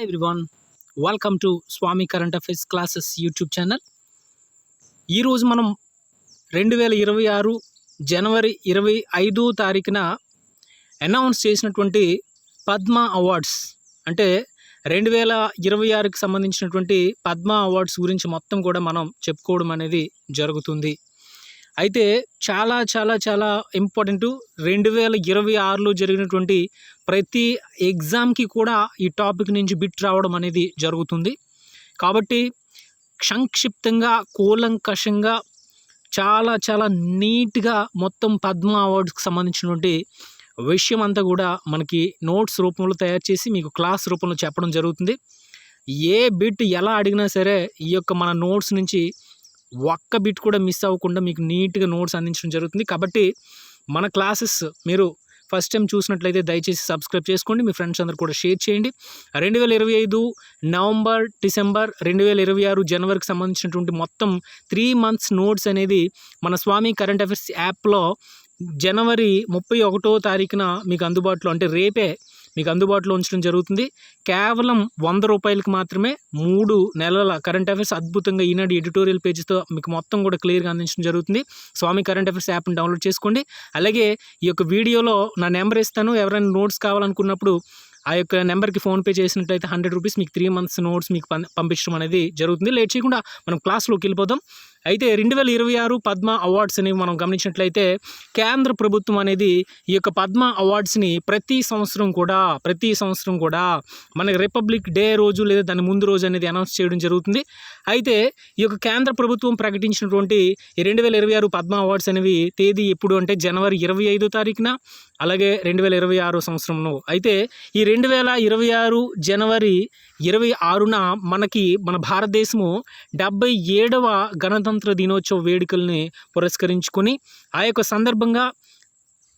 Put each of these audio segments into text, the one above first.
Hi everyone welcome to Swami current affairs classes YouTube channel ఈరోజు మనం రెండు వేల ఇరవై ఆరు జనవరి ఇరవై ఐదో తారీఖున అనౌన్స్ చేసినటువంటి పద్మ అవార్డ్స్ అంటే రెండు వేల ఇరవై ఆరుకి సంబంధించినటువంటి పద్మ అవార్డ్స్ గురించి మొత్తం కూడా మనం చెప్పుకోవడం అనేది జరుగుతుంది. అయితే చాలా చాలా చాలా ఇంపార్టెంట్ రెండు వేల ఇరవై ఆరులో జరిగినటువంటి ప్రతి ఎగ్జామ్కి కూడా ఈ టాపిక్ నుంచి బిట్ రావడం అనేది జరుగుతుంది. కాబట్టి సంక్షిప్తంగా కూలంకషంగా చాలా చాలా నీట్గా మొత్తం పద్మ అవార్డ్స్కి సంబంధించినటువంటి విషయం అంతా కూడా మనకి నోట్స్ రూపంలో తయారు చేసి మీకు క్లాస్ రూపంలో చెప్పడం జరుగుతుంది. ఏ బిట్ ఎలా అడిగినా సరే ఈ యొక్క మన నోట్స్ నుంచి ఒక్క బిట్ కూడా మిస్ అవ్వకుండా మీకు నీట్గా నోట్స్ అందించడం జరుగుతుంది. కాబట్టి మన క్లాసెస్ మీరు ఫస్ట్ టైం చూసినట్లయితే దయచేసి సబ్స్క్రైబ్ చేసుకోండి మీ ఫ్రెండ్స్ అందరు కూడా షేర్ చేయండి. రెండు వేల ఇరవై ఐదు నవంబర్ డిసెంబర్ రెండు వేల ఇరవై ఆరు జనవరికి సంబంధించినటువంటి మొత్తం త్రీ మంత్స్ నోట్స్ అనేది మన స్వామి కరెంట్ అఫైర్స్ యాప్లో జనవరి ముప్పై ఒకటో తారీఖున మీకు అందుబాటులో అంటే రేపే మీకు అందుబాటులో ఉంచడం జరుగుతుంది. కేవలం వంద రూపాయలకి మాత్రమే మూడు నెలల కరెంట్ అఫైర్స్ అద్భుతంగా ఈనాడు ఎడిటోరియల్ పేజీతో మీకు మొత్తం కూడా క్లియర్గా అందించడం జరుగుతుంది. స్వామి కరెంట్ అఫైర్స్ యాప్ని డౌన్లోడ్ చేసుకోండి. అలాగే ఈ యొక్క వీడియోలో నా నెంబర్ ఇస్తాను. ఎవరైనా నోట్స్ కావాలనుకున్నప్పుడు ఆ యొక్క నెంబర్కి ఫోన్పే చేసినట్లయితే హండ్రెడ్ రూపీస్ మీకు త్రీ మంత్స్ నోట్స్ మీకు పంపించడం అనేది జరుగుతుంది. లేట్ చేయకుండా మనం క్లాస్లోకి వెళ్ళిపోదాం. అయితే రెండు వేల ఇరవై ఆరు పద్మ అవార్డ్స్ అనేవి మనం గమనించినట్లయితే కేంద్ర ప్రభుత్వం అనేది ఈ యొక్క పద్మ అవార్డ్స్ని ప్రతి సంవత్సరం కూడా ప్రతి సంవత్సరం కూడా మనకి రిపబ్లిక్ డే రోజు లేదా దాని ముందు రోజు అనేది అనౌన్స్ చేయడం జరుగుతుంది. అయితే ఈ యొక్క కేంద్ర ప్రభుత్వం ప్రకటించినటువంటి ఈ రెండు వేల ఇరవై ఆరు పద్మ అవార్డ్స్ అనేవి తేదీ ఎప్పుడు అంటే జనవరి ఇరవై ఐదో తారీఖున అలాగే రెండు వేల ఇరవై ఆరు సంవత్సరంలో. అయితే ఈ రెండు వేల ఇరవై ఆరు జనవరి ఇరవై ఆరున మనకి మన భారతదేశము డెబ్బై ఏడవ గణతంత్ర దినోత్సవ వేడుకల్ని పురస్కరించుకొని ఆ యొక్క సందర్భంగా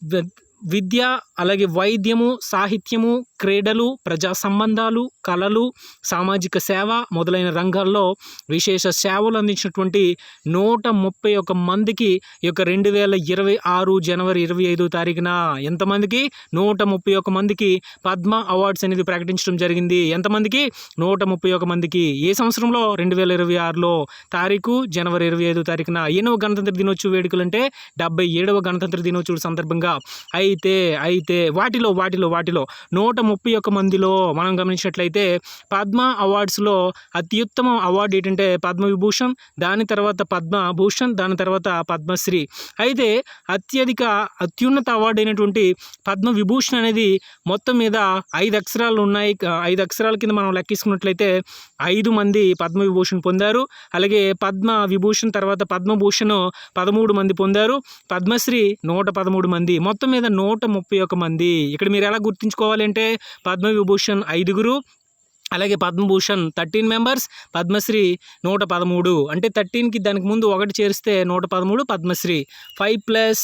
విద్యా విద్య అలాగే వైద్యము సాహిత్యము క్రీడలు ప్రజా సంబంధాలు కళలు సామాజిక సేవ మొదలైన రంగాల్లో విశేష సేవలు అందించినటువంటి నూట ముప్పై ఒక మందికి ఈ యొక్క రెండు వేల ఇరవై ఆరు జనవరి ఇరవై ఐదో తారీఖున ఎంతమందికి నూట ముప్పై ఒక మందికి పద్మ అవార్డ్స్ అనేది ప్రకటించడం జరిగింది. ఎంతమందికి నూట ముప్పై ఒక మందికి. ఏ సంవత్సరంలో? రెండు వేల ఇరవై ఆరులో. తారీఖు జనవరి ఇరవై ఐదో తారీఖున. ఎన్నో గణతంత్ర దినోత్సవ వేడుకలు అంటే డెబ్బై ఏడవ గణతంత్ర దినోత్సవ సందర్భంగా. అయితే అయితే వాటిలో వాటిలో వాటిలో నూట ముప్పై ఒక్క మందిలో మనం గమనించినట్లయితే పద్మ అవార్డ్స్లో అత్యుత్తమ అవార్డు ఏంటంటే పద్మవిభూషణ్ దాని తర్వాత పద్మభూషణ్ దాని తర్వాత పద్మశ్రీ. అయితే అత్యధిక అత్యున్నత అవార్డు అయినటువంటి పద్మవిభూషణ్ అనేది మొత్తం మీద ఐదు అక్షరాలు ఉన్నాయి. ఐదు అక్షరాల కింద మనం లెక్కించుకున్నట్లయితే ఐదు మంది పద్మవిభూషణ్ పొందారు. అలాగే పద్మ విభూషణ్ తర్వాత పద్మభూషణ్ పదమూడు మంది పొందారు. పద్మశ్రీ నూట పదమూడు మంది. మొత్తం మీద నూట ముప్పై ఒక మంది ఇక్కడ మీరు ఎలా గుర్తుంచుకోవాలంటే పద్మవిభూషణ్ ఐదుగురు అలాగే పద్మభూషణ్ థర్టీన్ మెంబర్స్ పద్మశ్రీ నూట పదమూడు. అంటే థర్టీన్కి దానికి ముందు ఒకటి చేరిస్తే నూట పదమూడు Padmashri. Five plus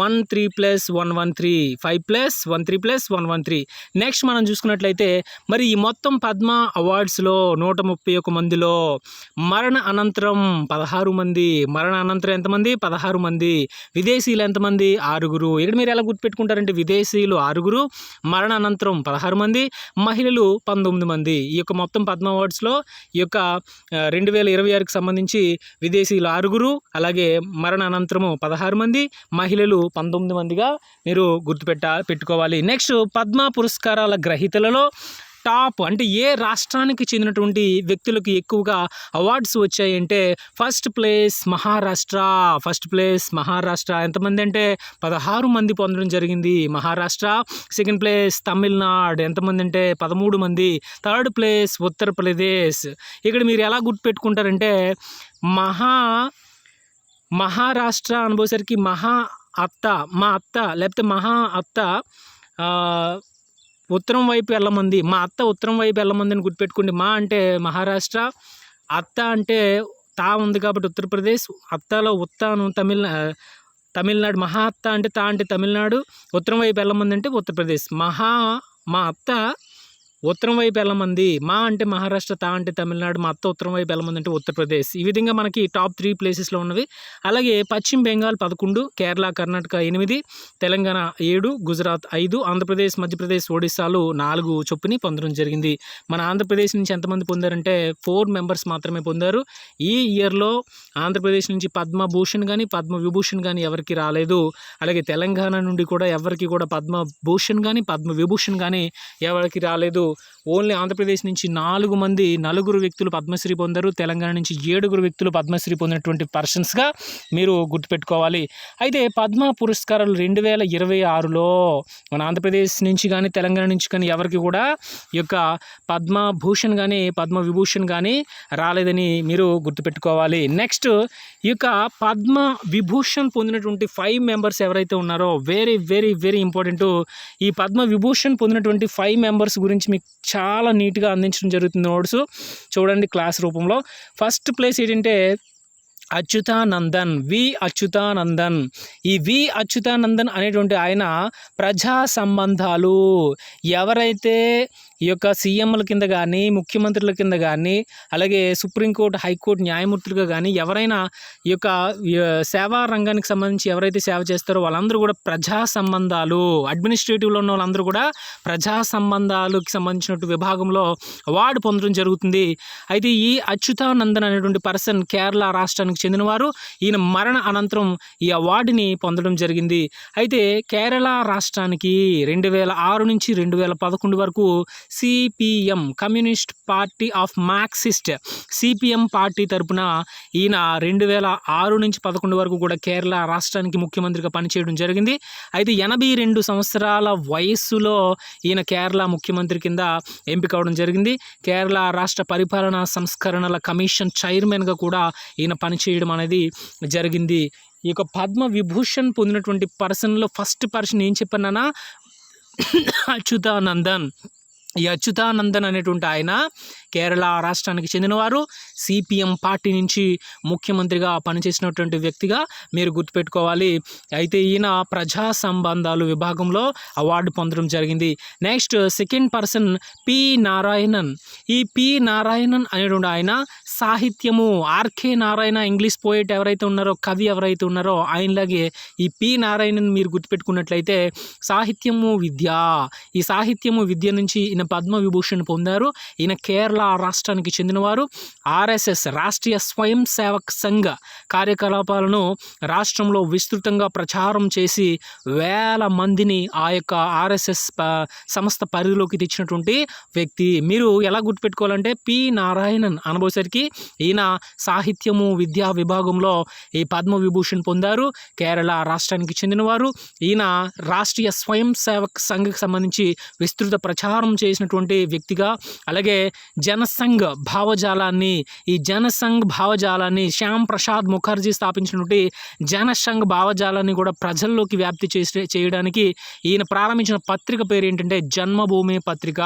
one three plus one one three five plus one three plus one one three. Next మనం చూసుకున్నట్లయితే మరి ఈ మొత్తం పద్మ అవార్డ్స్లో నూట ముప్పై ఒక మందిలో మరణ అనంతరం పదహారు మంది మరణ అనంతరం ఎంతమంది? పదహారు మంది. విదేశీయులు ఎంతమంది? ఆరుగురు. ఇక్కడ మీరు ఎలా గుర్తుపెట్టుకుంటారంటే విదేశీయులు ఆరుగురు మరణ అనంతరం పదహారు మంది మహిళలు పంతొమ్మిది మంది. ఈ యొక్క మొత్తం పద్మ అవార్డ్స్లో ఈ యొక్క రెండు వేల ఇరవై ఆరుకి సంబంధించి విదేశీయులు ఆరుగురు అలాగే మరణ అనంతరము పదహారు మంది మహిళలు పంతొమ్మిది మందిగా మీరు గుర్తుపెట్ట పెట్టుకోవాలి. నెక్స్ట్ పద్మ పురస్కారాల గ్రహీతలలో టాప్ అంటే ఏ రాష్ట్రానికి చెందినటువంటి వ్యక్తులకు ఎక్కువగా అవార్డ్స్ వచ్చాయంటే first place Maharashtra. First place Maharashtra. ఎంతమంది అంటే పదహారు మంది పొందడం జరిగింది మహారాష్ట్ర. Second place Tamil Nadu. ఎంతమంది అంటే పదమూడు మంది. Third place Uttar Pradesh. ఇక్కడ మీరు ఎలా గుర్తుపెట్టుకుంటారంటే మహా మహారాష్ట్ర అనుభవసరికి మహా అత్త మా అత్త లేకపోతే మహా అత్త ఉత్తరం వైపు వెళ్ళమంది మా అత్త ఉత్తరం వైపు వెళ్ళమంది అని గుర్తుపెట్టుకోండి. మా అంటే మహారాష్ట్ర అత్త అంటే తా ఉంది కాబట్టి ఉత్తరప్రదేశ్ అత్తలో ఉత్తాను తమిళ తమిళనాడు మహా అత్త అంటే తా అంటే తమిళనాడు ఉత్తరం వైపు వెళ్ళమంది అంటే ఉత్తరప్రదేశ్. మహా మా అత్త ఉత్తరం వైపు వెళ్ళమంది మా అంటే మహారాష్ట్ర తా అంటే తమిళనాడు మా అత్త ఉత్తరం వైపు వెళ్ళమంది అంటే ఉత్తరప్రదేశ్. ఈ విధంగా మనకి టాప్ త్రీ ప్లేసెస్లో ఉన్నవి. అలాగే పశ్చిమ బెంగాల్ పదకొండు కేరళ కర్ణాటక ఎనిమిది తెలంగాణ ఏడు గుజరాత్ ఐదు ఆంధ్రప్రదేశ్ మధ్యప్రదేశ్ ఒడిశాలు నాలుగు చొప్పుని పొందడం జరిగింది. మన ఆంధ్రప్రదేశ్ నుంచి ఎంతమంది పొందారంటే ఫోర్ మెంబర్స్ మాత్రమే పొందారు. ఈ ఇయర్లో ఆంధ్రప్రదేశ్ నుంచి పద్మభూషణ్ కానీ పద్మ విభూషణ్ కానీ ఎవరికి రాలేదు. అలాగే తెలంగాణ నుండి కూడా ఎవరికి కూడా పద్మభూషణ్ కానీ పద్మ విభూషణ్ కానీ ఎవరికి రాలేదు. ఓన్లీ ఆంధ్రప్రదేశ్ నుంచి నాలుగు మంది నలుగురు వ్యక్తులు పద్మశ్రీ పొందారు తెలంగాణ నుంచి ఏడుగురు వ్యక్తులు పద్మశ్రీ పొందినటువంటి పర్సన్స్గా మీరు గుర్తుపెట్టుకోవాలి. అయితే పద్మ పురస్కారాలు రెండు వేల ఇరవై ఆరులో మన ఆంధ్రప్రదేశ్ నుంచి కానీ తెలంగాణ నుంచి కానీ ఎవరికి కూడా ఈ యొక్క పద్మభూషణ్ కానీ పద్మ విభూషణ్ కానీ రాలేదని మీరు గుర్తుపెట్టుకోవాలి. నెక్స్ట్ ఈ యొక్క పద్మ విభూషణ్ పొందినటువంటి ఫైవ్ మెంబర్స్ ఎవరైతే ఉన్నారో వెరీ వెరీ వెరీ ఇంపార్టెంట్ ఈ పద్మ విభూషణ్ పొందినటువంటి ఫైవ్ మెంబర్స్ గురించి మీకు చాలా నీట్గా అందించడం జరుగుతుంది నోట్స్. చూడండి క్లాస్ రూపంలో. ఫస్ట్ ప్లేస్ ఏంటంటే అచ్యుతానందన్ వి. అచ్యుతానందన్. ఈ వి. అచ్యుతానందన్ అనేటువంటి ఆయన ప్రజా సంబంధాలు. ఎవరైతే ఈ యొక్క సీఎంల కింద కానీ ముఖ్యమంత్రుల కింద కానీ అలాగే సుప్రీంకోర్టు హైకోర్టు న్యాయమూర్తులుగా కానీ ఎవరైనా ఈ యొక్క సేవా రంగానికి సంబంధించి ఎవరైతే సేవ చేస్తారో వాళ్ళందరూ కూడా ప్రజా సంబంధాలు. అడ్మినిస్ట్రేటివ్లో ఉన్న వాళ్ళందరూ కూడా ప్రజా సంబంధాలకు సంబంధించినటువంటి విభాగంలో అవార్డు పొందడం జరుగుతుంది. అయితే ఈ అచ్యుతానందన్ అనేటువంటి పర్సన్ కేరళ రాష్ట్రానికి చెందినవారు. ఈయన మరణ అనంతరం ఈ అవార్డుని పొందడం జరిగింది. అయితే కేరళ రాష్ట్రానికి రెండు వేల ఆరు నుంచి రెండు వేల పదకొండు వరకు CPM communist party of Marxist CPM party తరపున ఈయన రెండు వేల ఆరు నుంచి పదకొండు వరకు కూడా కేరళ రాష్ట్రానికి ముఖ్యమంత్రిగా పనిచేయడం జరిగింది. అయితే ఎనభై రెండు సంవత్సరాల వయస్సులో ఈయన కేరళ ముఖ్యమంత్రి కింద ఎంపిక అవడం జరిగింది. కేరళ రాష్ట్ర పరిపాలనా సంస్కరణల కమిషన్ చైర్మన్గా కూడా ఈయన చేయడం అనేది జరిగింది. ఈ యొక్క పద్మ విభూషణ్ పొందినటువంటి పర్సన్లో ఫస్ట్ పర్సన్ ఏం చెప్పానన్నా అచ్యుతానందన్. ఈ అచ్యుతానందన్ అనేటువంటి ఆయన కేరళ రాష్ట్రానికి చెందినవారు. సిపిఎం పార్టీ నుంచి ముఖ్యమంత్రిగా పనిచేసినటువంటి వ్యక్తిగా మీరు గుర్తుపెట్టుకోవాలి. అయితే ఈయన ప్రజా సంబంధాలు విభాగంలో అవార్డు పొందడం జరిగింది. Next second person P Narayanan. ఈ పి నారాయణన్ అనేటువంటి ఆయన సాహిత్యము ఆర్కే నారాయణ ఇంగ్లీష్ పోయిట్ ఎవరైతే ఉన్నారో కవి ఎవరైతే ఉన్నారో ఆయనలాగే ఈ పి నారాయణన్ మీరు గుర్తుపెట్టుకున్నట్లయితే సాహిత్యము విద్య ఈ సాహిత్యము విద్య నుంచి ఈయన పద్మ విభూషణ్ పొందారు. ఈయన కేరళ రాష్ట్రానికి చెందినవారు. ఆర్ఎస్ఎస్ రాష్ట్రీయ స్వయం సేవక్ సంఘ కార్యకలాపాలను రాష్ట్రంలో విస్తృతంగా ప్రచారం చేసి వేల మందిని ఆ యొక్క ఆర్ఎస్ఎస్ సంస్థ పరిధిలోకి తెచ్చినటువంటి వ్యక్తి. మీరు ఎలా గుర్తుపెట్టుకోవాలంటే పి. నారాయణన్ అనబోసరికి ఈయన సాహిత్యము విద్యా విభాగంలో ఈ పద్మ విభూషణ్ పొందారు. కేరళ రాష్ట్రానికి చెందినవారు. ఈయన రాష్ట్రీయ స్వయం సేవక్ సంఘకు సంబంధించి విస్తృత ప్రచారం చేసినటువంటి వ్యక్తిగా అలాగే జనసంఘ్ భావజాలాన్ని ఈ జనసంఘ్ భావజాలాన్ని శ్యామ్ ప్రసాద్ ముఖర్జీ స్థాపించినటువంటి జనసంఘ్ భావజాలాన్ని కూడా ప్రజల్లోకి వ్యాప్తి చేసే చేయడానికి ఈయన ప్రారంభించిన పత్రిక పేరు ఏంటంటే జన్మభూమి పత్రిక.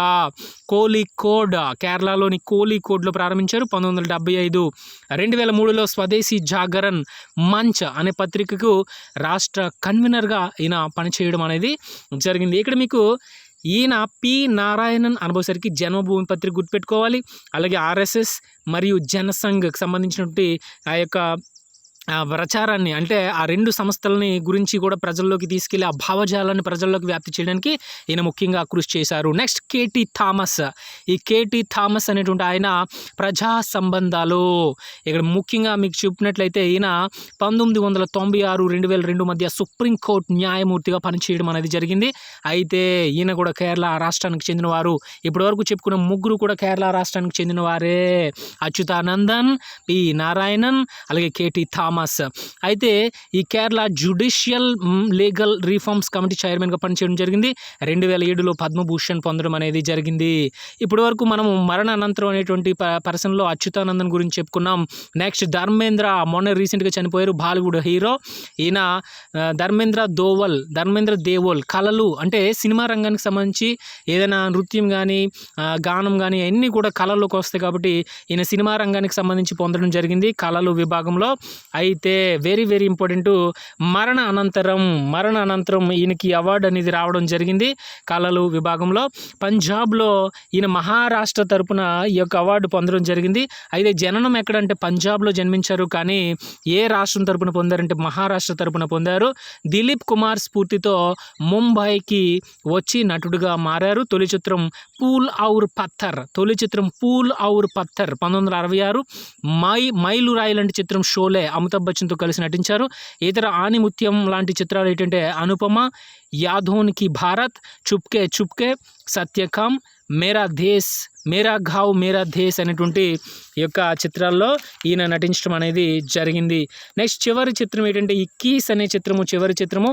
కోలికోడ్ కేరళలోని కోలికోడ్లో ప్రారంభించారు. పంతొమ్మిది వందల డెబ్బై ఐదు రెండు వేల మూడులో స్వదేశీ జాగరణ్ మంచ్ అనే పత్రికకు రాష్ట్ర కన్వీనర్గా ఈయన పనిచేయడం అనేది జరిగింది. ఇక్కడ మీకు ఈయన పి. నారాయణన్ అనుభవసరికి జన్మభూమి పత్రిక గుర్తుపెట్టుకోవాలి. అలాగే ఆర్ఎస్ఎస్ మరియు జనసంఘ్కి సంబంధించినటువంటి ఆ యొక్క ప్రచారాన్ని అంటే ఆ రెండు సంస్థలని గురించి కూడా ప్రజల్లోకి తీసుకెళ్ళి ఆ భావజాలాన్ని ప్రజల్లోకి వ్యాప్తి చేయడానికి ఈయన ముఖ్యంగా కృషి చేశారు. నెక్స్ట్ కేటీ థామస్ ఈ కేటీ థామస్ అనేటువంటి ఆయన ప్రజా సంబంధాలు. ఇక్కడ ముఖ్యంగా మీకు చెప్పినట్లయితే ఈయన పంతొమ్మిది వందల తొంభై ఆరు రెండు వేల రెండు మధ్య సుప్రీంకోర్టు న్యాయమూర్తిగా పనిచేయడం అనేది జరిగింది. అయితే ఈయన కూడా కేరళ రాష్ట్రానికి చెందినవారు. ఇప్పటివరకు చెప్పుకున్న ముగ్గురు కూడా కేరళ రాష్ట్రానికి చెందినవారే. అచ్యుతానందన్ పి. నారాయణన్ అలాగే కేటీ థామస్ అయితే ఈ Kerala judicial legal reforms committee చైర్మన్గా పనిచేయడం జరిగింది. రెండు వేల ఏడులో పద్మభూషణ్ పొందడం అనేది జరిగింది. ఇప్పటి వరకు మనము మరణ అనంతరం అనేటువంటి ప- పర్సన్లో అచ్యుతానందన్ గురించి చెప్పుకున్నాం. నెక్స్ట్ ధర్మేంద్ర మొన్న రీసెంట్గా చనిపోయారు బాలీవుడ్ హీరో. ఈయన ధర్మేంద్ర దోవల్ ధర్మేంద్ర దేవోల్ కళలు అంటే సినిమా రంగానికి సంబంధించి ఏదైనా నృత్యం కానీ గానం కానీ అన్నీ కూడా కళల్లోకి వస్తాయి కాబట్టి ఈయన సినిమా రంగానికి సంబంధించి పొందడం జరిగింది కళలు విభాగంలో. అయితే వెరీ వెరీ ఇంపార్టెంట్ మరణ అనంతరం మరణ అనంతరం ఈయనకి అవార్డు అనేది రావడం జరిగింది. కళలు విభాగంలో పంజాబ్లో ఈయన మహారాష్ట్ర తరపున ఈ యొక్క అవార్డు పొందడం జరిగింది. అయితే జననం ఎక్కడంటే పంజాబ్లో జన్మించారు కానీ ఏ రాష్ట్రం తరపున పొందారంటే మహారాష్ట్ర తరపున పొందారు. దిలీప్ కుమార్ స్ఫూర్తితో ముంబైకి వచ్చి నటుడుగా మారారు. తొలి చిత్రం పూల్ ఔర్ పత్తర్ తొలి చిత్రం పూల్ ఔర్ పత్తర్ పంతొమ్మిది వందల అరవై ఆరు మై మైలు రాయి లాంటి చిత్రం షోలే అమితాబ్ బచ్చన్తో కలిసి నటించారు. ఇతర ఆనిముత్యం లాంటి చిత్రాలు ఏంటంటే అనుపమ యాదోన్కి భారత్ చుప్కే చుప్కే సత్యకామ్ మేరా దేశ్ మేరా ఘావ్ మేరా ధేస్ అనేటువంటి ఈ యొక్క చిత్రాల్లో ఈయన నటించడం అనేది జరిగింది. నెక్స్ట్ చివరి చిత్రం ఏంటంటే ఇక్కీస్ అనే చిత్రము చివరి చిత్రము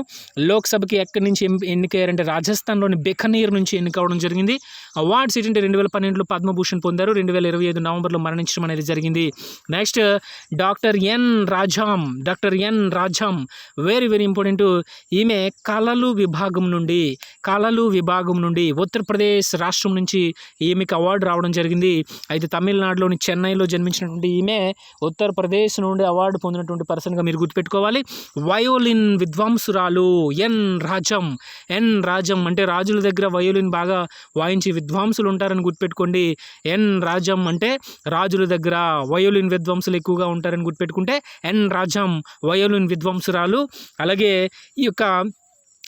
లోక్సభకి ఎక్కడి నుంచి ఎన్నికయ్యారంటే రాజస్థాన్లోని బెకనీర్ నుంచి ఎన్నికవడం జరిగింది. అవార్డ్స్ ఏంటంటే రెండు వేల పన్నెండులో పద్మభూషణ్ పొందారు రెండు వేల ఇరవై ఐదు నవంబర్లో మరణించడం అనేది జరిగింది. Next doctor N Rajam doctor N Rajam very very important ఈమె కళలు విభాగం నుండి కళలు విభాగం నుండి ఉత్తరప్రదేశ్ రాష్ట్రం నుంచి ఈమెకి అవార్డు రావడం జరిగింది. అయితే తమిళనాడులోని చెన్నైలో జన్మించినటువంటి ఈమె ఉత్తరప్రదేశ్ నుండి అవార్డు పొందినటువంటి పర్సన్గా మీరు గుర్తుపెట్టుకోవాలి. వయోలిన్ విద్వాంసురాలు ఎన్ రాజం. ఎన్ రాజం అంటే రాజుల దగ్గర వయోలిన్ బాగా వాయించి విద్వాంసులు ఉంటారని గుర్తుపెట్టుకోండి. ఎన్ రాజం అంటే రాజుల దగ్గర వయోలిన్ విద్వాంసులు ఎక్కువగా ఉంటారని గుర్తుపెట్టుకుంటే ఎన్ రాజం వయోలిన్ విద్వాంసురాలు. అలాగే ఈ యొక్క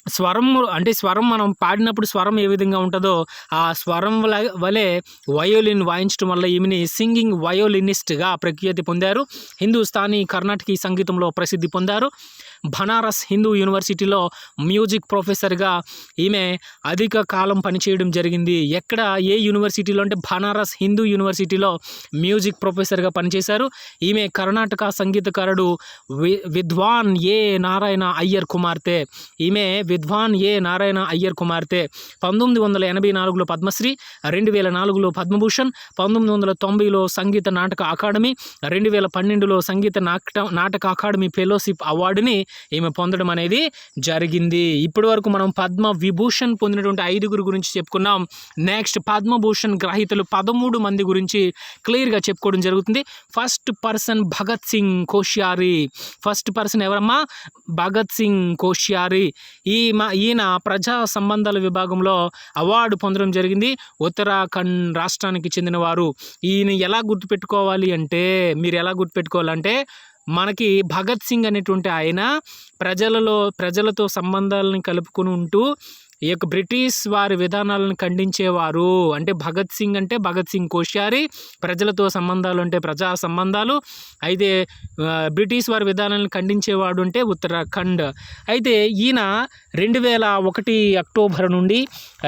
స్వరం అంటే స్వరం మనం పాడినప్పుడు స్వరం ఏ విధంగా ఉంటుందో ఆ స్వరం వలె వయోలిన్ వాయించడం వల్ల ఈమెని సింగింగ్ వయోలినిస్ట్గా ప్రఖ్యాతి పొందారు. హిందుస్థానీ కర్ణాటకీ సంగీతంలో ప్రసిద్ధి పొందారు. బనారస్ హిందూ యూనివర్సిటీలో మ్యూజిక్ ప్రొఫెసర్గా ఈమె అధిక కాలం పనిచేయడం జరిగింది. ఎక్కడ ఏ యూనివర్సిటీలో అంటే బనారస్ హిందూ యూనివర్సిటీలో మ్యూజిక్ ప్రొఫెసర్గా పనిచేశారు. ఈమె కర్ణాటక సంగీతకారుడు వి విద్వాన్ ఏ నారాయణ అయ్యర్ కుమార్తె. ఈమె విద్వాన్ ఏ నారాయణ అయ్యర్ కుమార్తె. పంతొమ్మిది వందల ఎనభై నాలుగులో పద్మశ్రీ రెండు వేల నాలుగులో పద్మభూషణ్ పంతొమ్మిది వందల తొంభైలో సంగీత నాటక అకాడమీ రెండు వేల పన్నెండులో సంగీత నాటక నాటక అకాడమీ ఫెలోషిప్ అవార్డుని ఈమె పొందడం అనేది జరిగింది. ఇప్పటి వరకు మనం పద్మ విభూషణ్ పొందినటువంటి ఐదుగురు గురించి చెప్పుకున్నాం. నెక్స్ట్ పద్మభూషణ్ గ్రహీతలు పదమూడు మంది గురించి క్లియర్గా చెప్పుకోవడం జరుగుతుంది. First person Bhagat Singh Koshyari. First person ఎవరమ్మా? భగత్ సింగ్ కోశ్యారి. ఈ మా ఈయన ప్రజా సంబంధాల విభాగంలో అవార్డు పొందడం జరిగింది. ఉత్తరాఖండ్ రాష్ట్రానికి చెందినవారు. ఈయన ఎలా గుర్తుపెట్టుకోవాలి అంటే మీరు ఎలా గుర్తుపెట్టుకోవాలంటే మనకి భగత్ సింగ్ అనేటువంటి ఆయన ప్రజలలో ప్రజలతో సంబంధాలను కలుపుకొని ఉంటూ ఈ యొక్క బ్రిటిష్ వారి విధానాలను ఖండించేవారు. అంటే భగత్ సింగ్ అంటే భగత్ సింగ్ కోశ్యారి ప్రజలతో సంబంధాలు అంటే ప్రజా సంబంధాలు. అయితే బ్రిటిష్ వారి విధానాలను ఖండించేవాడు అంటే ఉత్తరాఖండ్. అయితే ఈయన రెండు వేల ఒకటి అక్టోబర్ నుండి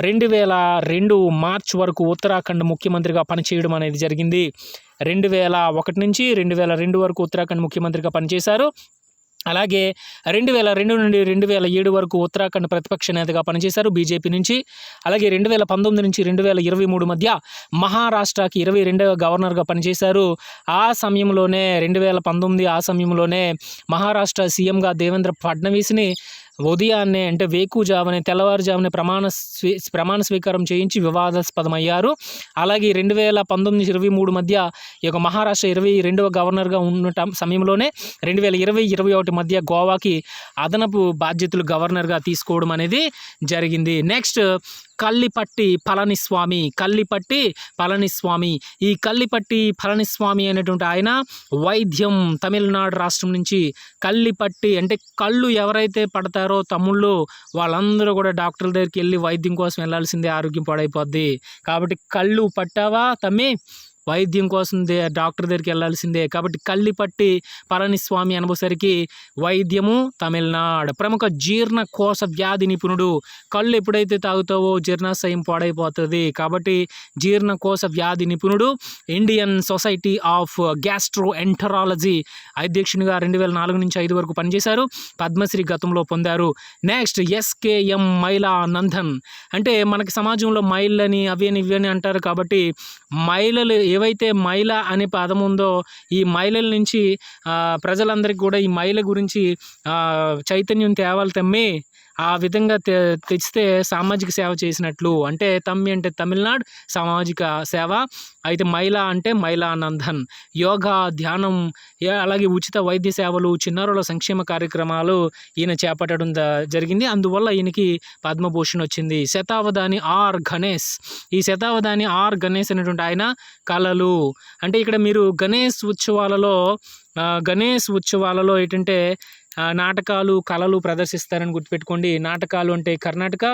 రెండు వేల రెండు మార్చ్ వరకు ఉత్తరాఖండ్ ముఖ్యమంత్రిగా పనిచేయడం అనేది జరిగింది. రెండు వేల ఒకటి నుంచి రెండు వేల రెండు వరకు ఉత్తరాఖండ్ ముఖ్యమంత్రిగా పనిచేశారు. అలాగే రెండు వేల రెండు నుండి రెండు వేల ఏడు వరకు ఉత్తరాఖండ్ ప్రతిపక్ష నేతగా పనిచేశారు బీజేపీ నుంచి. అలాగే రెండు వేల పంతొమ్మిది నుంచి రెండు వేల ఇరవై మూడు మధ్య మహారాష్ట్రకి ఇరవై రెండవ గవర్నర్గా పనిచేశారు. ఆ సమయంలోనే రెండు వేల పంతొమ్మిది ఆ సమయంలోనే మహారాష్ట్ర సీఎంగా దేవేంద్ర ఫడ్నవీస్ని ఉదయాన్నే అంటే వేకుజావనే తెల్లవారుజామునే ప్రమాణ స్వీ ప్రమాణ స్వీకారం చేయించి వివాదాస్పదమయ్యారు. అలాగే రెండు వేల పంతొమ్మిది ఇరవై మూడు మధ్య ఈ యొక్క మహారాష్ట్ర ఇరవై రెండవ గవర్నర్గా ఉండటం సమయంలోనే రెండు వేల ఇరవై ఇరవై ఒకటి మధ్య గోవాకి అదనపు బాధ్యతలు గవర్నర్గా తీసుకోవడం అనేది జరిగింది. నెక్స్ట్ కల్లిపట్టి పళనిస్వామి కల్లిపట్టి పళనిస్వామి ఈ కల్లిపట్టి పళనిస్వామి అనేటువంటి ఆయన వైద్యం తమిళనాడు రాష్ట్రం నుంచి కల్లిపట్టి అంటే కళ్ళు ఎవరైతే పడతారో తమ్ముళ్ళు వాళ్ళందరూ కూడా డాక్టర్ల దగ్గరికి వెళ్ళి వైద్యం కోసం వెళ్ళాల్సిందే ఆరోగ్యం పాడైపోద్ది. కాబట్టి కళ్ళు పట్టావా తమ్మి? వైద్యం కోసం డాక్టర్ దగ్గరికి వెళ్ళాల్సిందే. కాబట్టి కల్లిపట్టి పళనిస్వామి అనబోసరికి వైద్యము తమిళనాడు. ప్రముఖ జీర్ణకోశ వ్యాధి నిపుణుడు కళ్ళు ఎప్పుడైతే తాగుతావో జీర్ణాశయం పాడైపోతుంది. కాబట్టి జీర్ణకోశ వ్యాధి నిపుణుడు Indian society of gastroenterology అధ్యక్షునిగా రెండు వేల నాలుగు నుంచి ఐదు వరకు పనిచేశారు. పద్మశ్రీ గతంలో పొందారు. నెక్స్ట్ ఎస్కేఎం మైలా నందన్ అంటే మనకి సమాజంలో మైళ్ళని అవి అని ఇవి అని అంటారు కాబట్టి మహిళలు ఏవైతే మైల అనే పదం ఉందో ఈ మహిళల నుంచి ప్రజలందరికీ కూడా ఈ మహిళ గురించి చైతన్యం తేవాలి తమ్మీ ఆ విధంగా తె తెచ్చితే సామాజిక సేవ చేసినట్లు. అంటే తమ్మి అంటే తమిళనాడు సామాజిక సేవ. అయితే మైలా అంటే మైలానందన్ యోగా ధ్యానం అలాగే ఉచిత వైద్య సేవలు చిన్నారుల సంక్షేమ కార్యక్రమాలు ఈయన చేపట్టడం జరిగింది. అందువల్ల ఈయనకి పద్మభూషణ్ వచ్చింది. శతావధాని ఆర్ గణేష్. ఈ శతావధాని ఆర్ గణేష్ అనేటువంటి ఆయన కళలు. అంటే ఇక్కడ మీరు గణేష్ ఉత్సవాలలో గణేష్ ఉత్సవాలలో ఏంటంటే నాటకాలు కళలు ప్రదర్శిస్తారని గుర్తుపెట్టుకోండి. నాటకాలు అంటే కర్ణాటక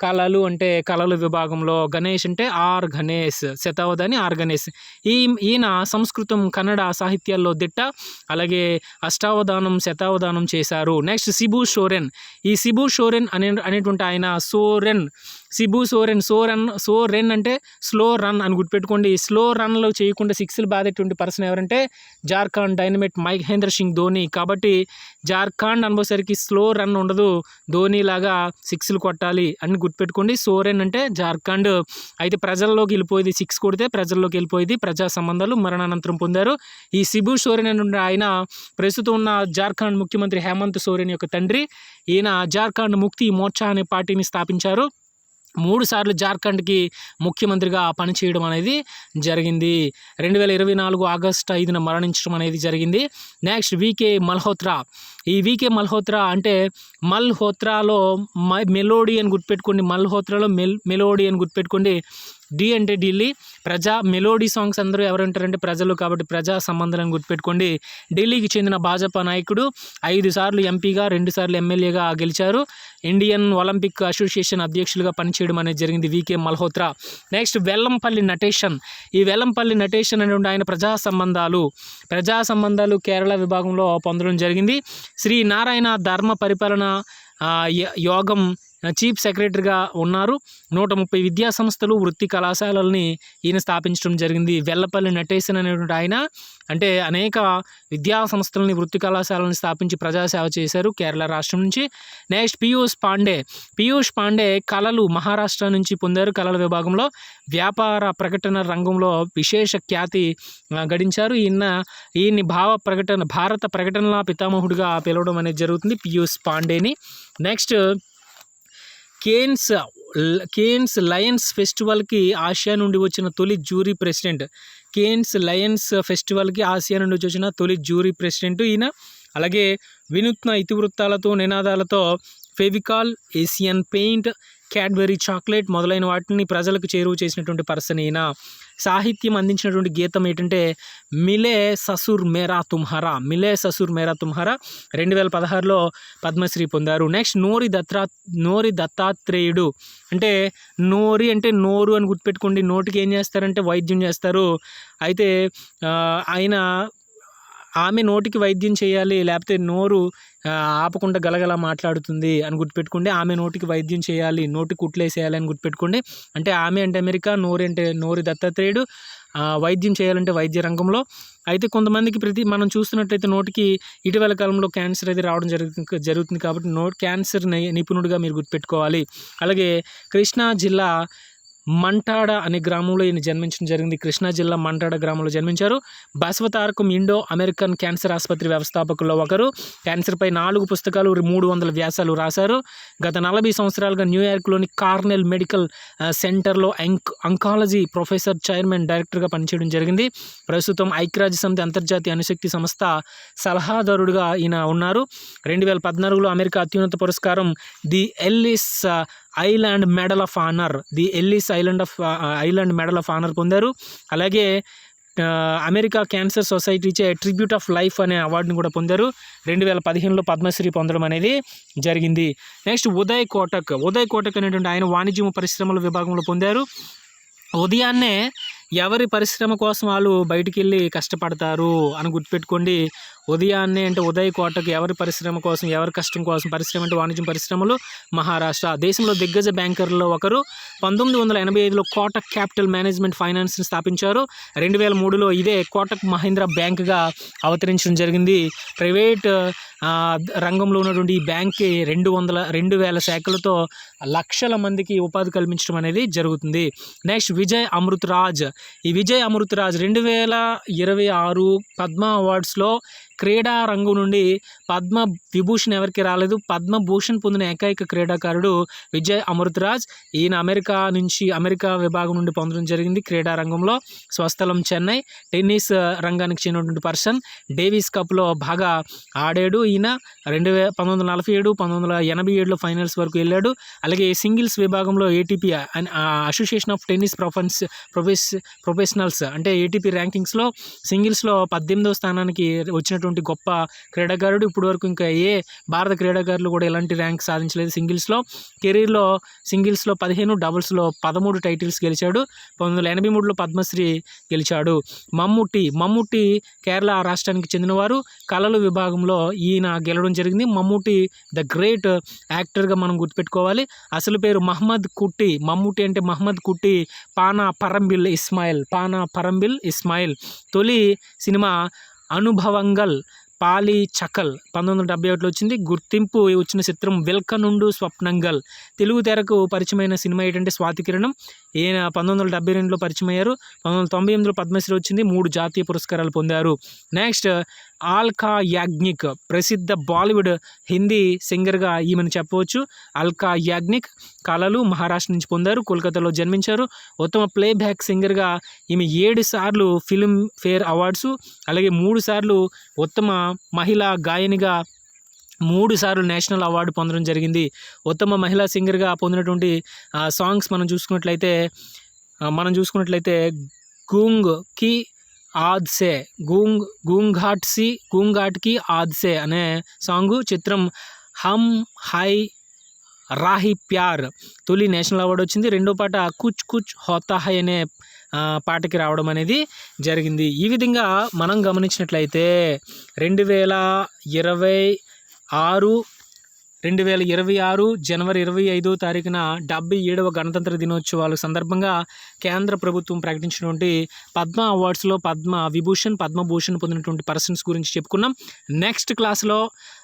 కళలు అంటే కళలు విభాగంలో గణేష్ అంటే ఆర్ గణేష్ శతావధాని ఆర్ గణేష్. ఈ ఈయన సంస్కృతం కన్నడ సాహిత్యాల్లో దిట్ట అలాగే అష్టావధానం శతావధానం చేశారు. నెక్స్ట్ సిబు షోరెన్ ఈ సిబు షోరెన్ అనే అనేటువంటి ఆయన సోరెన్. సిబు సోరెన్ సోరన్ సోరెన్ అంటే స్లో రన్ అని గుర్తుపెట్టుకోండి. స్లో రన్లో చేయకుండా సిక్స్లు బాధేటువంటి పర్సన్ ఎవరంటే జార్ఖండ్ డైనమిట్ మహేంద్ర సింగ్ ధోని. కాబట్టి జార్ఖండ్ అనుభవసరికి స్లో రన్ ఉండదు. ధోని లాగా సిక్స్లు కొట్టాలి అని గుర్తుపెట్టుకోండి. సోరెన్ అంటే జార్ఖండ్. అయితే ప్రజల్లోకి వెళ్ళిపోయేది సిక్స్ కొడితే ప్రజల్లోకి వెళ్ళిపోయేది ప్రజా సంబంధాలు మరణానంతరం పొందారు. ఈ సిబు సోరెన్ అనే ఆయన ప్రస్తుతం ఉన్న జార్ఖండ్ ముఖ్యమంత్రి హేమంత్ సోరెన్ యొక్క తండ్రి. ఈయన జార్ఖండ్ ముక్తి మోర్చా అనే పార్టీని స్థాపించారు. మూడు సార్లు జార్ఖండ్కి ముఖ్యమంత్రిగా పనిచేయడం అనేది జరిగింది. రెండు వేల ఇరవై నాలుగు ఆగస్టు ఐదున మరణించడం అనేది జరిగింది. Next VK Malhotra. ఈ వికే మల్హోత్రా అంటే మల్హోత్రాలో మ మెలోడీ అని గుర్తుపెట్టుకోండి. మల్హోత్రాలో మెల్ మెలోడీ అని గుర్తుపెట్టుకోండి. డి అంటే ఢిల్లీ. ప్రజా మెలోడీ సాంగ్స్ అందరూ ఎవరు ఉంటారంటే ప్రజలు కాబట్టి ప్రజా సంబంధాలను గుర్తుపెట్టుకోండి. ఢిల్లీకి చెందిన భాజపా నాయకుడు ఐదు సార్లు ఎంపీగా రెండు సార్లు ఎమ్మెల్యేగా గెలిచారు. ఇండియన్ ఒలింపిక్ అసోసియేషన్ అధ్యక్షులుగా పనిచేయడం అనేది జరిగింది వికే మల్హోత్రా. నెక్స్ట్ వెల్లంపల్లి నటేషన్. ఈ వెల్లంపల్లి నటేషన్ అనేటువంటి ఆయన ప్రజా సంబంధాలు. ప్రజా సంబంధాలు కేరళ విభాగంలో పొందడం జరిగింది. శ్రీ నారాయణ ధర్మ పరిపాలన య- యోగం చీఫ్ సెక్రటరీగా ఉన్నారు. నూట ముప్పై విద్యా సంస్థలు వృత్తి కళాశాలల్ని ఈయన స్థాపించడం జరిగింది. వెల్లపల్లి నటేశన్ అనేటువంటి ఆయన అంటే అనేక విద్యా సంస్థలని వృత్తి కళాశాలను స్థాపించి ప్రజాసేవ చేశారు కేరళ రాష్ట్రం నుంచి. నెక్స్ట్ పీయూష్ పాండే. పీయూష్ పాండే కళలు మహారాష్ట్ర నుంచి పొందారు. కళల విభాగంలో వ్యాపార ప్రకటన రంగంలో విశేష ఖ్యాతి గడించారు. ఈయన ఈయన్ని భావ ప్రకటన భారత ప్రకటనల పితామహుడిగా పిలవడం అనేది జరుగుతుంది పీయూష్ పాండేని. నెక్స్ట్ కేన్స్ కేన్స్ లయన్స్ ఫెస్టివల్కి ఆసియా నుండి వచ్చిన తొలి జ్యూరీ ప్రెసిడెంట్. కేన్స్ లయన్స్ ఫెస్టివల్కి ఆసియా నుండి వచ్చిన తొలి జ్యూరీ ప్రెసిడెంట్ ఈయన. అలాగే వినూత్న ఇతివృత్తాలతో నినాదాలతో Fevicol Asian paint Cadbury chocolate మొదలైన వాటిని ప్రజలకు చేరువ చేసినటువంటి పర్సన్ ఈయన. సాహిత్యం అందించినటువంటి గీతం ఏంటంటే మిలే ససుర్ మేరా తుమ్హారా మిలే ససుర్ మేరా తుమ్హారా రెండు వేల పదహారులో పద్మశ్రీ పొందారు. నెక్స్ట్ నోరి దత్తా నోరి దత్తాత్రేయుడు. అంటే నోరి అంటే నోరు అని గుర్తుపెట్టుకోండి. నోటికి ఏం చేస్తారంటే వైద్యం చేస్తారు. అయితే ఆయన ఆమె నోటికి వైద్యం చేయాలి లేకపోతే నోరు ఆపకుండా గలగల మాట్లాడుతుంది అని గుర్తుపెట్టుకోండి ఆమె నోటికి వైద్యం చేయాలి నోటి కుట్లేసేయాలి అని గుర్తుపెట్టుకోండి అంటే ఆమె అంటే అమెరికా నోరు అంటే నోరు దత్తాత్రేయుడు వైద్యం చేయాలంటే వైద్య రంగంలో. అయితే కొంతమందికి ప్రతి మనం చూస్తున్నట్లయితే నోటికి ఇటీవల కాలంలో క్యాన్సర్ అది రావడం జరుగుతుంది జరుగుతుంది కాబట్టి నోట్ క్యాన్సర్ నిపుణుడిగా మీరు గుర్తుపెట్టుకోవాలి. అలాగే కృష్ణా జిల్లా మంటాడ అనే గ్రామంలో ఈయన జన్మించడం జరిగింది. కృష్ణా జిల్లా మంటాడ గ్రామంలో జన్మించారు. బసవతారకం ఇండో అమెరికన్ క్యాన్సర్ ఆసుపత్రి వ్యవస్థాపకుల్లో ఒకరు. క్యాన్సర్పై నాలుగు పుస్తకాలు మూడు వందల వ్యాసాలు రాశారు. గత నలభై సంవత్సరాలుగా న్యూయార్క్లోని కార్నెల్ మెడికల్ సెంటర్లో అంక్ అంకాలజీ ప్రొఫెసర్ చైర్మన్ డైరెక్టర్గా పనిచేయడం జరిగింది. ప్రస్తుతం ఐక్యరాజ్య సమితి అంతర్జాతీయ అణుశక్తి సంస్థ సలహాదారుడిగా ఈయన ఉన్నారు. రెండు వేల పద్నాలుగులో అమెరికా అత్యున్నత పురస్కారం the Ellis Island medal of honour the Ellis Island of Island medal of honour పొందారు. అలాగే అమెరికా క్యాన్సర్ సొసైటీచే ట్రిబ్యూట్ ఆఫ్ లైఫ్ అనే అవార్డుని కూడా పొందారు. రెండు వేల పదిహేనులో పద్మశ్రీ పొందడం అనేది జరిగింది. నెక్స్ట్ ఉదయ్ కోటక్. ఉదయ్ కోటక్ అనేటువంటి ఆయన వాణిజ్యం పరిశ్రమల విభాగంలో పొందారు. ఉదయాన్నే ఎవరి పరిశ్రమ కోసం వాళ్ళు బయటికి వెళ్ళి కష్టపడతారు అని గుర్తుపెట్టుకోండి. ఉదయాన్నే అంటే ఉదయ కోటకు ఎవరి పరిశ్రమ కోసం ఎవరి కష్టం కోసం పరిశ్రమ అంటే వాణిజ్యం పరిశ్రమలు మహారాష్ట్ర. దేశంలో దిగ్గజ బ్యాంకర్లో ఒకరు. పంతొమ్మిది వందల ఎనభై ఐదులో కోటక్ క్యాపిటల్ మేనేజ్మెంట్ ఫైనాన్స్ని స్థాపించారు. రెండు వేల మూడులో ఇదే కోటక్ మహీంద్రా బ్యాంక్గా అవతరించడం జరిగింది. ప్రైవేట్ రంగంలో ఉన్నటువంటి ఈ బ్యాంక్కి రెండు వందల రెండు వేల శాఖలతో లక్షల మందికి ఉపాధి కల్పించడం అనేది జరుగుతుంది. నెక్స్ట్ విజయ్ అమృత్ రాజ్ ఈ విజయ్ అమృత్ రాజ్ రెండు వేల ఇరవై ఆరు పద్మ అవార్డ్స్లో క్రీడా రంగం నుండి పద్మ విభూషణ్ ఎవరికి రాలేదు? పద్మభూషణ్ పొందిన ఏకైక క్రీడాకారుడు విజయ్ అమృతరాజ్. ఈయన అమెరికా నుంచి అమెరికా విభాగం నుండి పొందడం జరిగింది క్రీడా రంగంలో స్వస్థలం చెన్నై. టెన్నిస్ రంగానికి చెందినటువంటి పర్సన్. డేవిస్ కప్లో బాగా ఆడాడు ఈయన. రెండు వే పంతొమ్మిది వందల నలభై ఏడు పంతొమ్మిది వందల ఎనభై ఏడులో ఫైనల్స్ వరకు వెళ్ళాడు. అలాగే సింగిల్స్ విభాగంలో ATP association of tennis profens profess professionals అంటే ఏటీపీ ర్యాంకింగ్స్లో సింగిల్స్లో పద్దెనిమిదవ స్థానానికి వచ్చినట్టు వచ్చినటువంటి గొప్ప క్రీడాకారుడు ఇప్పటివరకు ఇంకా ఏ భారత క్రీడాకారులు కూడా ఎలాంటి ర్యాంక్ సాధించలేదు. సింగిల్స్లో కెరీర్లో సింగిల్స్లో పదిహేను డబుల్స్లో పదమూడు టైటిల్స్ గెలిచాడు. పంతొమ్మిది వందల ఎనభై మూడులో పద్మశ్రీ గెలిచాడు. మమ్ముట్టి మమ్ముట్టి కేరళ రాష్ట్రానికి చెందినవారు. కళలు విభాగంలో ఈయన గెలవడం జరిగింది. మమ్ముట్టి ద గ్రేట్ యాక్టర్గా మనం గుర్తుపెట్టుకోవాలి. అసలు పేరు మహమ్మద్ కుట్టి. మమ్ముట్టి అంటే మహమ్మద్ కుట్టి పానా పరంబిల్ ఇస్మాయిల్. పానా పరంబిల్ ఇస్మాయిల్. తొలి సినిమా అనుభవంగల్ పాలి చకల్. పంతొమ్మిది వందల డెబ్బై ఒకటిలో వచ్చింది. గుర్తింపు వచ్చిన చిత్రం వెల్క నుండు స్వప్నంగల్. తెలుగు తెరకు పరిచయమైన సినిమా ఏంటంటే స్వాతికిరణం ఈయన పంతొమ్మిది వందల డెబ్బై రెండులో పరిచయం అయ్యారు పంతొమ్మిది వందల తొంభై ఎనిమిదిలో పద్మశ్రీ వచ్చింది. మూడు జాతీయ పురస్కారాలు పొందారు. నెక్స్ట్ ఆల్కా యాగ్నిక్ ప్రసిద్ధ బాలీవుడ్ హిందీ సింగర్గా ఈమెను చెప్పవచ్చు. అల్కా యాగ్నిక్ కళలు మహారాష్ట్ర నుంచి పొందారు కోల్కతాలో జన్మించారు. ఉత్తమ ప్లేబ్యాక్ సింగర్గా ఈమె ఏడు సార్లు ఫిల్మ్ ఫేర్ అవార్డ్స్ అలాగే మూడు సార్లు ఉత్తమ మహిళా గాయనిగా మూడు సార్లు నేషనల్ అవార్డు పొందడం జరిగింది. ఉత్తమ మహిళా సింగర్గా పొందినటువంటి సాంగ్స్ మనం చూసుకున్నట్లయితే మనం చూసుకున్నట్లయితే గూంగ్కి ఆద్సే గూంగ్ గూంఘాట్సి గూంఘాట్కి ఆద్సే అనే సాంగు చిత్రం హమ్ హై రాహి ప్యార్ తొలి నేషనల్ అవార్డు వచ్చింది. రెండో పాట కుచ్ కుచ్ హోతా హై అనే పాటకి రావడం అనేది జరిగింది. ఈ విధంగా మనం గమనించినట్లయితే రెండు వేల ఇరవై ఆరు రెండు వేల ఇరవై ఆరు జనవరి ఇరవై ఐదో తారీఖున డెబ్బై ఏడవ గణతంత్ర దినోత్సవాల సందర్భంగా కేంద్ర ప్రభుత్వం ప్రకటించినటువంటి పద్మ అవార్డ్స్లో పద్మ విభూషణ్ పద్మభూషణ్ పొందినటువంటి పర్సన్స్ గురించి చెప్పుకున్నాం. నెక్స్ట్ క్లాస్లో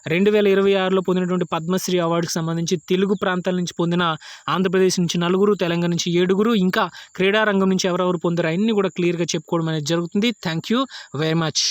రెండు వేల ఇరవై ఆరులో పొందినటువంటి పద్మశ్రీ అవార్డుకి సంబంధించి తెలుగు ప్రాంతాల నుంచి పొందిన ఆంధ్రప్రదేశ్ నుంచి నలుగురు తెలంగాణ నుంచి ఏడుగురు ఇంకా క్రీడారంగం నుంచి ఎవరెవరు పొందారు అన్నీ కూడా క్లియర్గా చెప్పుకోవడం అనేది జరుగుతుంది. Thank you very much